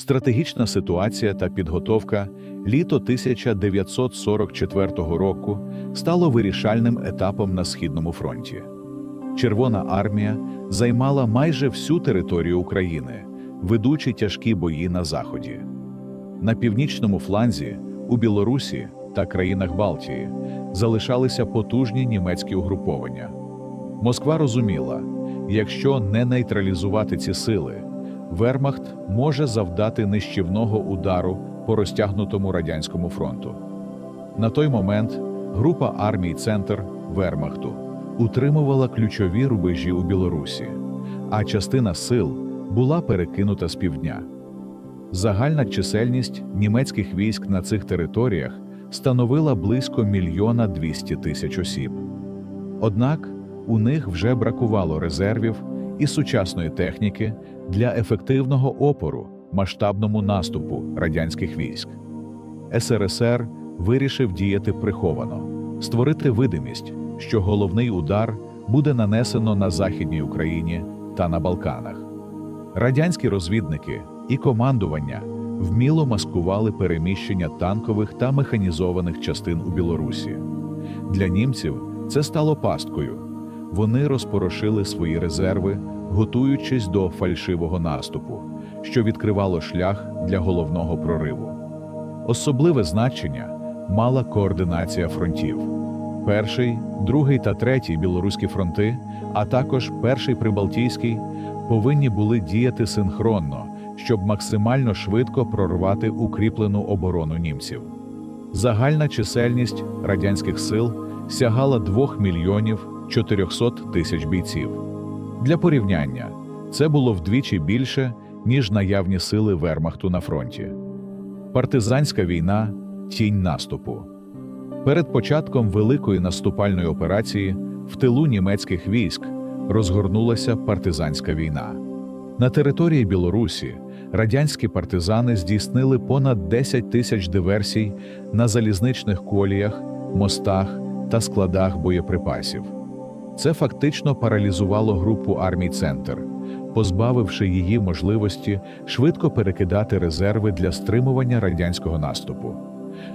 Стратегічна ситуація та підготовка літо 1944 року стало вирішальним етапом на Східному фронті. Червона армія займала майже всю територію України, ведучи тяжкі бої на Заході. На північному фланзі, у Білорусі та країнах Балтії залишалися потужні німецькі угруповання. Москва розуміла, якщо не нейтралізувати ці сили, Вермахт може завдати нищівного удару по розтягнутому радянському фронту. На той момент група армій Центр Вермахту утримувала ключові рубежі у Білорусі, а частина сил була перекинута з півдня. Загальна чисельність німецьких військ на цих територіях становила близько мільйона 200 тисяч осіб. Однак у них вже бракувало резервів і сучасної техніки для ефективного опору масштабному наступу радянських військ. СРСР вирішив діяти приховано, створити видимість, що головний удар буде нанесено на Західній Україні та на Балканах. Радянські розвідники і командування вміло маскували переміщення танкових та механізованих частин у Білорусі. Для німців це стало пасткою. Вони розпорошили свої резерви, готуючись до фальшивого наступу, що відкривало шлях для головного прориву. Особливе значення мала координація фронтів. Перший, другий та третій білоруські фронти, а також перший прибалтійський, повинні були діяти синхронно, щоб максимально швидко прорвати укріплену оборону німців. Загальна чисельність радянських сил сягала 2 мільйонів 400 тисяч бійців. Для порівняння, це було вдвічі більше, ніж наявні сили Вермахту на фронті. Партизанська війна тінь наступу. Перед початком великої наступальної операції в тилу німецьких військ розгорнулася партизанська війна. На території Білорусі радянські партизани здійснили понад 10 тисяч диверсій на залізничних коліях, мостах та складах боєприпасів. Це фактично паралізувало групу армій Центр, позбавивши її можливості швидко перекидати резерви для стримування радянського наступу.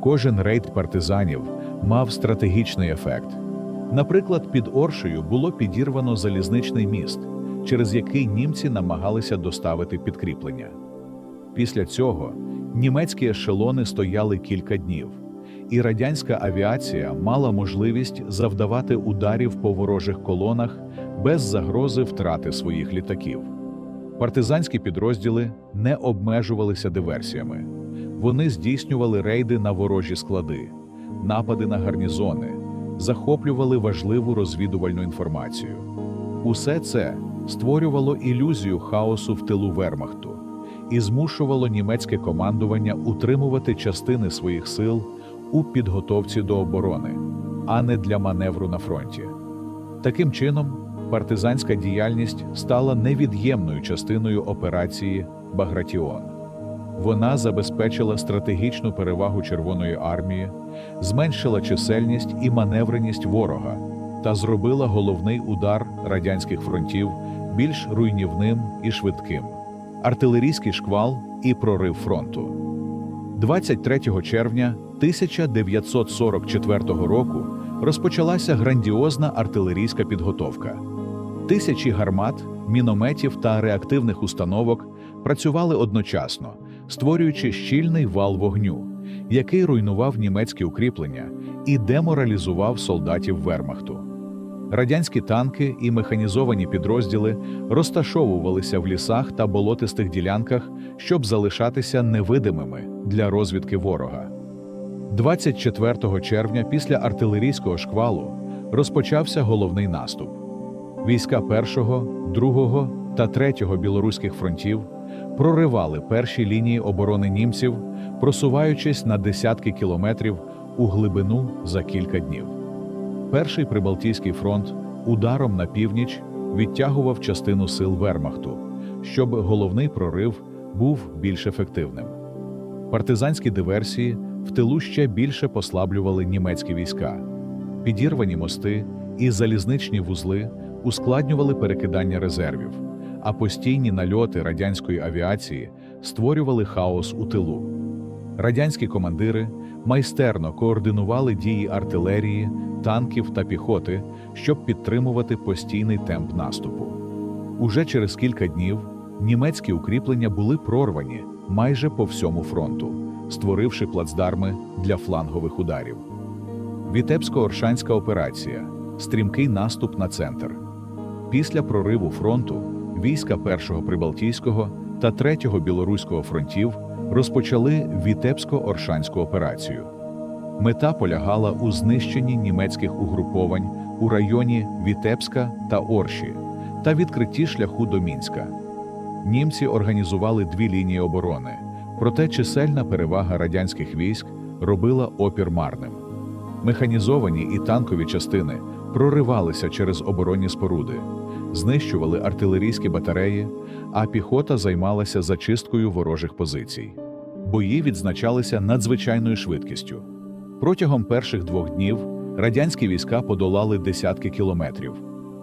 Кожен рейд партизанів мав стратегічний ефект. Наприклад, під Оршею було підірвано залізничний міст, через який німці намагалися доставити підкріплення. Після цього німецькі ешелони стояли кілька днів, і радянська авіація мала можливість завдавати ударів по ворожих колонах без загрози втрати своїх літаків. Партизанські підрозділи не обмежувалися диверсіями. Вони здійснювали рейди на ворожі склади, напади на гарнізони, захоплювали важливу розвідувальну інформацію. Усе це створювало ілюзію хаосу в тилу Вермахту і змушувало німецьке командування утримувати частини своїх сил у підготовці до оборони, а не для маневру на фронті. Таким чином, партизанська діяльність стала невід'ємною частиною операції Багратіон. Вона забезпечила стратегічну перевагу Червоної армії, зменшила чисельність і маневреність ворога та зробила головний удар радянських фронтів більш руйнівним і швидким. Артилерійський шквал і прорив фронту. 23 червня 1944 року розпочалася грандіозна артилерійська підготовка. Тисячі гармат, мінометів та реактивних установок працювали одночасно, створюючи щільний вал вогню, який руйнував німецькі укріплення і деморалізував солдатів Вермахту. Радянські танки і механізовані підрозділи розташовувалися в лісах та болотистих ділянках, щоб залишатися невидимими для розвідки ворога. 24 червня після артилерійського шквалу розпочався головний наступ. Війська 1, 2 та 3 білоруських фронтів проривали перші лінії оборони німців, просуваючись на десятки кілометрів у глибину за кілька днів. Перший Прибалтійський фронт ударом на північ відтягував частину сил Вермахту, щоб головний прорив був більш ефективним. Партизанські диверсії в тилу ще більше послаблювали німецькі війська. Підірвані мости і залізничні вузли ускладнювали перекидання резервів, а постійні нальоти радянської авіації створювали хаос у тилу. Радянські командири майстерно координували дії артилерії, танків та піхоти, щоб підтримувати постійний темп наступу. Уже через кілька днів німецькі укріплення були прорвані майже по всьому фронту, створивши плацдарми для флангових ударів. Вітебсько-Оршанська операція стрімкий наступ на центр. Після прориву фронту війська 1-го Прибалтійського та 3-го Білоруського фронтів розпочали Вітебсько-Оршанську операцію. Мета полягала у знищенні німецьких угруповань у районі Вітебська та Орші та відкритті шляху до Мінська. Німці організували дві лінії оборони, проте чисельна перевага радянських військ робила опір марним. Механізовані і танкові частини проривалися через оборонні споруди, знищували артилерійські батареї, а піхота займалася зачисткою ворожих позицій. Бої відзначалися надзвичайною швидкістю. Протягом перших двох днів радянські війська подолали десятки кілометрів,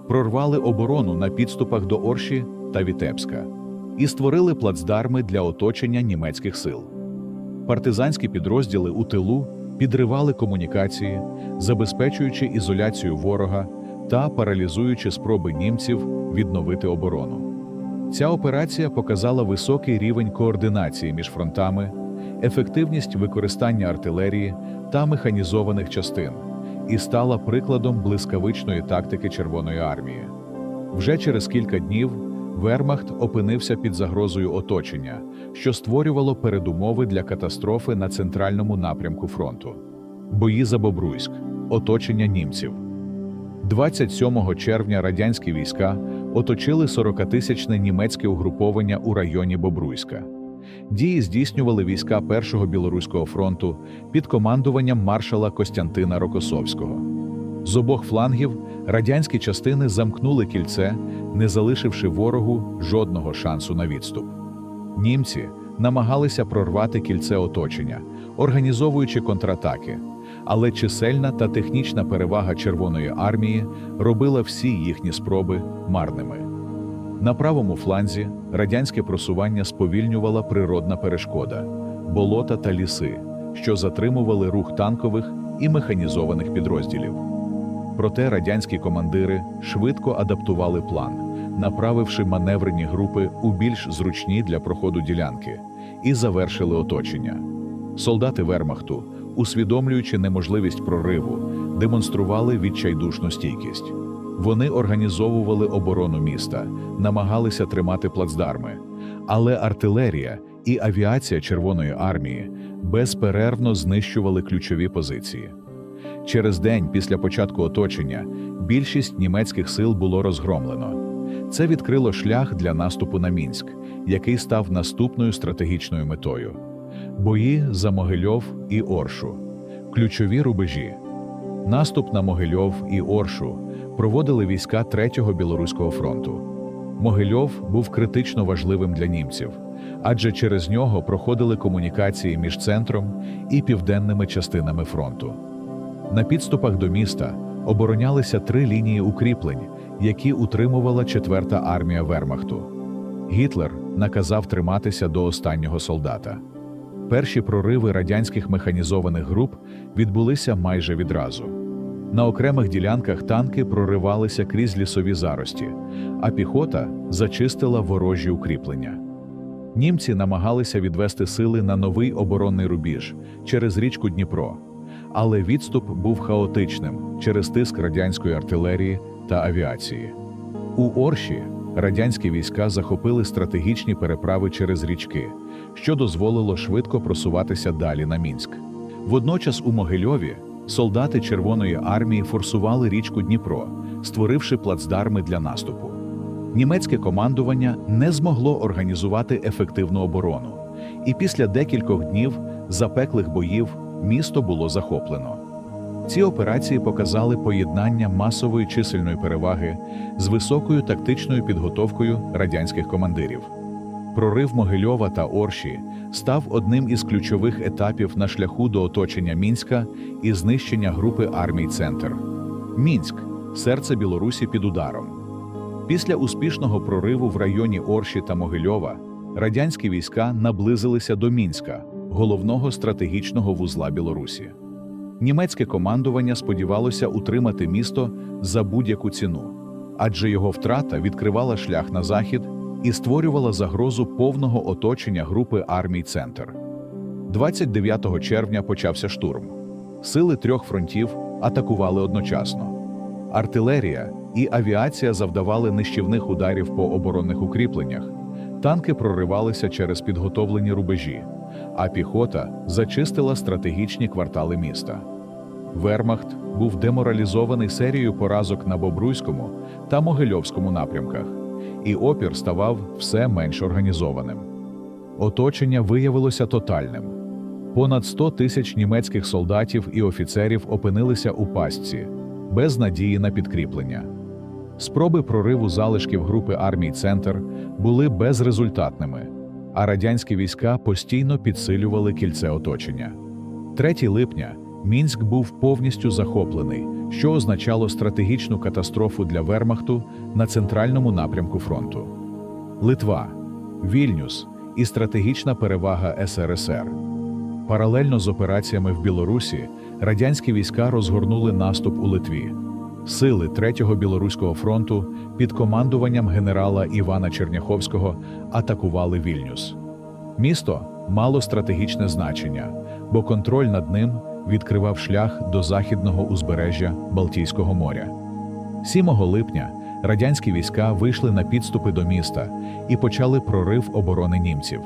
прорвали оборону на підступах до Орші та Вітебська і створили плацдарми для оточення німецьких сил. Партизанські підрозділи у тилу підривали комунікації, забезпечуючи ізоляцію ворога та паралізуючи спроби німців відновити оборону. Ця операція показала високий рівень координації між фронтами, ефективність використання артилерії та механізованих частин і стала прикладом блискавичної тактики Червоної армії. Вже через кілька днів Вермахт опинився під загрозою оточення, що створювало передумови для катастрофи на центральному напрямку фронту. Бої за Бобруйськ, оточення німців. 27 червня радянські війська оточили 40-тисячне німецьке угруповання у районі Бобруйська. Дії здійснювали війська Першого Білоруського фронту під командуванням маршала Костянтина Рокосовського. З обох флангів радянські частини замкнули кільце, не залишивши ворогу жодного шансу на відступ. Німці намагалися прорвати кільце оточення, організовуючи контратаки, але чисельна та технічна перевага Червоної армії робила всі їхні спроби марними. На правому фланзі радянське просування сповільнювала природна перешкода болота та ліси, що затримували рух танкових і механізованих підрозділів. Проте радянські командири швидко адаптували план, направивши маневрені групи у більш зручні для проходу ділянки, і завершили оточення. Солдати Вермахту, усвідомлюючи неможливість прориву, демонстрували відчайдушну стійкість. Вони організовували оборону міста, намагалися тримати плацдарми, але артилерія і авіація Червоної армії безперервно знищували ключові позиції. Через день після початку оточення більшість німецьких сил було розгромлено. Це відкрило шлях для наступу на Мінськ, який став наступною стратегічною метою. Бої за Могильов і Оршу. Ключові рубежі. Наступ на Могильов і Оршу проводили війська 3-го Білоруського фронту. Могильов був критично важливим для німців, адже через нього проходили комунікації між центром і південними частинами фронту. На підступах до міста оборонялися три лінії укріплень, які утримувала 4-та армія Вермахту. Гітлер наказав триматися до останнього солдата. Перші прориви радянських механізованих груп відбулися майже відразу. На окремих ділянках танки проривалися крізь лісові зарості, а піхота зачистила ворожі укріплення. Німці намагалися відвести сили на новий оборонний рубіж через річку Дніпро, але відступ був хаотичним через тиск радянської артилерії та авіації. У Орші радянські війська захопили стратегічні переправи через річки, що дозволило швидко просуватися далі на Мінськ. Водночас у Могильові солдати Червоної армії форсували річку Дніпро, створивши плацдарми для наступу. Німецьке командування не змогло організувати ефективну оборону, і після декількох днів запеклих боїв місто було захоплено. Ці операції показали поєднання масової чисельної переваги з високою тактичною підготовкою радянських командирів. Прорив Могильова та Орші став одним із ключових етапів на шляху до оточення Мінська і знищення групи армій Центр. Мінськ серце Білорусі під ударом. Після успішного прориву в районі Орші та Могильова радянські війська наблизилися до Мінська, головного стратегічного вузла Білорусі. Німецьке командування сподівалося утримати місто за будь-яку ціну, адже його втрата відкривала шлях на захід і створювала загрозу повного оточення групи армій Центр. 29 червня почався штурм. Сили трьох фронтів атакували одночасно. Артилерія і авіація завдавали нищівних ударів по оборонних укріпленнях. Танки проривалися через підготовлені рубежі, а піхота зачистила стратегічні квартали міста. Вермахт був деморалізований серією поразок на Бобруйському та Могильовському напрямках, і опір ставав все менш організованим. Оточення виявилося тотальним. Понад 100 тисяч німецьких солдатів і офіцерів опинилися у пастці, без надії на підкріплення. Спроби прориву залишків групи армій Центр були безрезультатними, а радянські війська постійно підсилювали кільце оточення. 3 липня Мінськ був повністю захоплений, що означало стратегічну катастрофу для Вермахту на центральному напрямку фронту. Литва, Вільнюс і стратегічна перевага СРСР. Паралельно з операціями в Білорусі радянські війська розгорнули наступ у Литві. Сили Третього Білоруського фронту під командуванням генерала Івана Черняховського атакували Вільнюс. Місто мало стратегічне значення, бо контроль над ним відкривав шлях до західного узбережжя Балтійського моря. 7 липня радянські війська вийшли на підступи до міста і почали прорив оборони німців.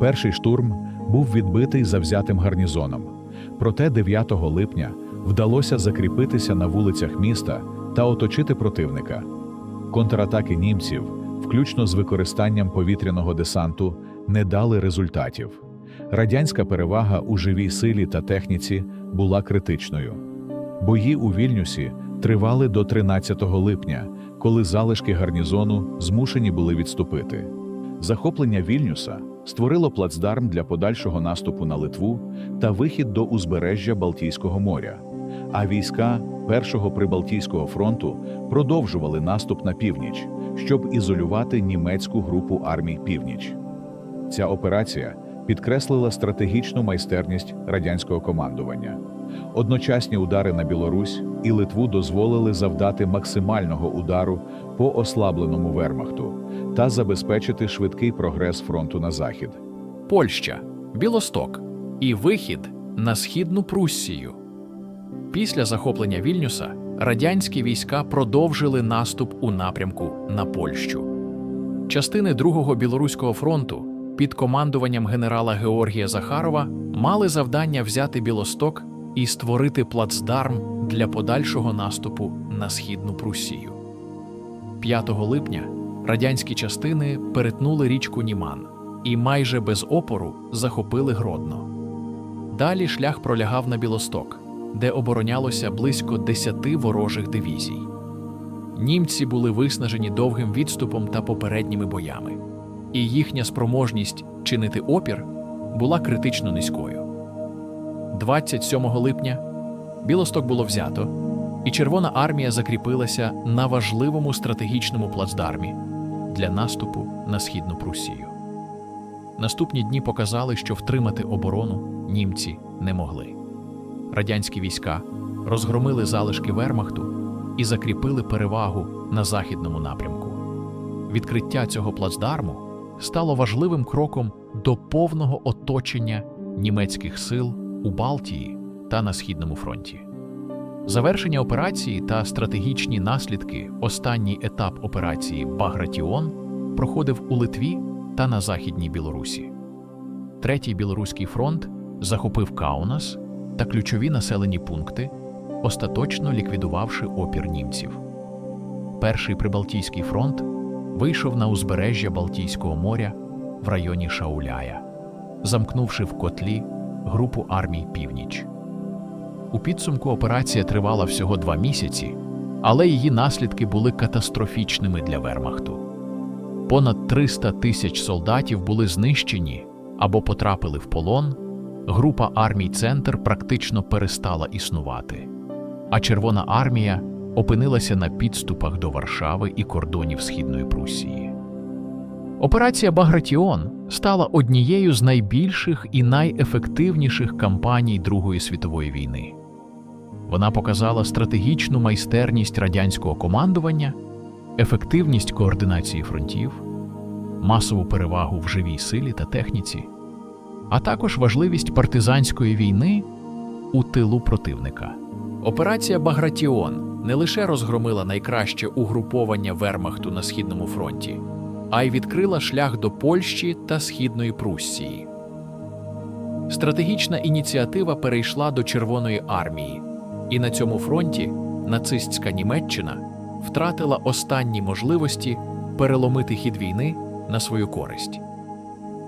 Перший штурм був відбитий завзятим гарнізоном. Проте 9 липня вдалося закріпитися на вулицях міста та оточити противника. Контратаки німців, включно з використанням повітряного десанту, не дали результатів. Радянська перевага у живій силі та техніці була критичною. Бої у Вільнюсі тривали до 13 липня, коли залишки гарнізону змушені були відступити. Захоплення Вільнюса створило плацдарм для подальшого наступу на Литву та вихід до узбережжя Балтійського моря. А війська Першого Прибалтійського фронту продовжували наступ на північ, щоб ізолювати німецьку групу армій Північ. Ця операція підкреслила стратегічну майстерність радянського командування. Одночасні удари на Білорусь і Литву дозволили завдати максимального удару по ослабленому Вермахту та забезпечити швидкий прогрес фронту на захід. Польща, Білосток і вихід на східну Пруссію. Після захоплення Вільнюса радянські війська продовжили наступ у напрямку на Польщу. Частини Другого Білоруського фронту під командуванням генерала Георгія Захарова мали завдання взяти Білосток і створити плацдарм для подальшого наступу на східну Пруссію. 5 липня радянські частини перетнули річку Німан і майже без опору захопили Гродно. Далі шлях пролягав на Білосток, де оборонялося близько 10 ворожих дивізій. Німці були виснажені довгим відступом та попередніми боями, і їхня спроможність чинити опір була критично низькою. 27 липня Білосток було взято, і Червона армія закріпилася на важливому стратегічному плацдармі для наступу на східну Прусію. Наступні дні показали, що втримати оборону німці не могли. Радянські війська розгромили залишки Вермахту і закріпили перевагу на західному напрямку. Відкриття цього плацдарму стало важливим кроком до повного оточення німецьких сил у Балтії та на східному фронті. Завершення операції та стратегічні наслідки, останній етап операції Багратіон проходив у Литві та на Західній Білорусі. Третій Білоруський фронт захопив Каунас та ключові населені пункти, остаточно ліквідувавши опір німців. Перший Прибалтійський фронт вийшов на узбережжя Балтійського моря в районі Шауляя, замкнувши в котлі групу армій Північ. У підсумку операція тривала всього два місяці, але її наслідки були катастрофічними для Вермахту. Понад 300 тисяч солдатів були знищені або потрапили в полон. Група армій Центр практично перестала існувати, а Червона армія опинилася на підступах до Варшави і кордонів Східної Прусії. Операція Багратіон стала однією з найбільших і найефективніших кампаній Другої світової війни. Вона показала стратегічну майстерність радянського командування, ефективність координації фронтів, масову перевагу в живій силі та техніці, а також важливість партизанської війни у тилу противника. Операція Багратіон не лише розгромила найкраще угруповання Вермахту на східному фронті, а й відкрила шлях до Польщі та Східної Пруссії. Стратегічна ініціатива перейшла до Червоної армії, і на цьому фронті нацистська Німеччина втратила останні можливості переломити хід війни на свою користь.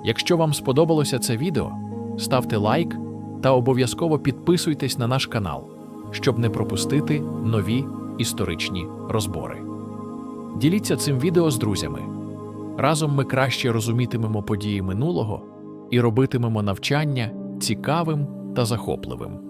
Якщо вам сподобалося це відео, ставте лайк та обов'язково підписуйтесь на наш канал, щоб не пропустити нові історичні розбори. Діліться цим відео з друзями. Разом ми краще розумітимемо події минулого і робитимемо навчання цікавим та захопливим.